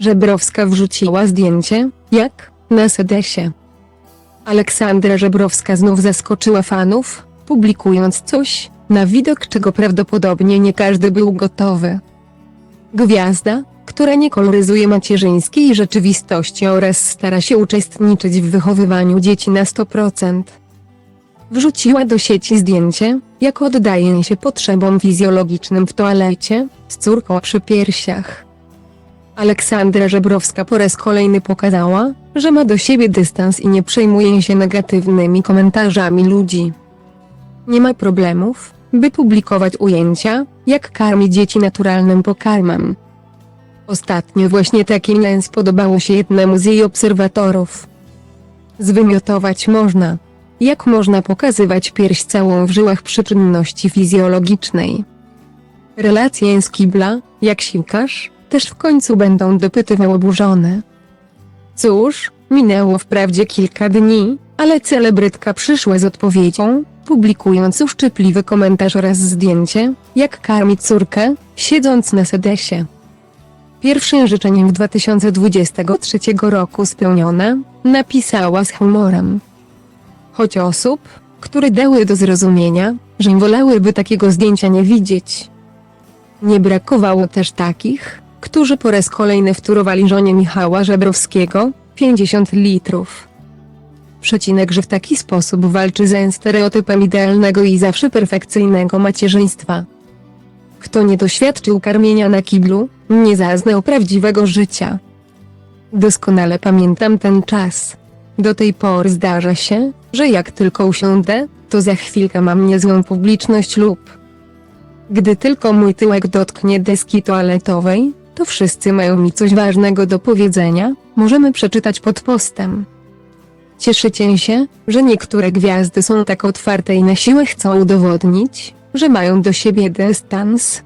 Żebrowska wrzuciła zdjęcie, jak na sedesie. Aleksandra Żebrowska znów zaskoczyła fanów, publikując coś, na widok czego prawdopodobnie nie każdy był gotowy. Gwiazda, która nie koloryzuje macierzyńskiej rzeczywistości oraz stara się uczestniczyć w wychowywaniu dzieci na 100%. Wrzuciła do sieci zdjęcie, jak oddaje się potrzebom fizjologicznym w toalecie, z córką przy piersiach. Aleksandra Żebrowska po raz kolejny pokazała, że ma do siebie dystans i nie przejmuje się negatywnymi komentarzami ludzi. Nie ma problemów, by publikować ujęcia, jak karmi dzieci naturalnym pokarmem. Ostatnio właśnie taki lens podobało się jednemu z jej obserwatorów. Zwymiotować można. Jak można pokazywać pierś całą w żyłach przy czynności fizjologicznej? Relacje z kibla, jak siłkarz, też w końcu będą dopytywał oburzone. Cóż, minęło wprawdzie kilka dni, ale celebrytka przyszła z odpowiedzią, publikując uszczypliwy komentarz oraz zdjęcie, jak karmi córkę, siedząc na sedesie. Pierwszym życzeniem w 2023 roku spełnione, napisała z humorem. Choć osób, które dały do zrozumienia, że wolałyby takiego zdjęcia nie widzieć. Nie brakowało też takich, którzy po raz kolejny wtórowali żonie Michała Żebrowskiego 50 litrów. Przecinek, że w taki sposób walczy ze stereotypem idealnego i zawsze perfekcyjnego macierzyństwa. Kto nie doświadczył karmienia na kiblu, nie zaznał prawdziwego życia. Doskonale pamiętam ten czas. Do tej pory zdarza się, że jak tylko usiądę, to za chwilkę mam niezłą publiczność lub gdy tylko mój tyłek dotknie deski toaletowej, to wszyscy mają mi coś ważnego do powiedzenia, możemy przeczytać pod postem. Cieszycie się, że niektóre gwiazdy są tak otwarte i na siłę chcą udowodnić, że mają do siebie dystans?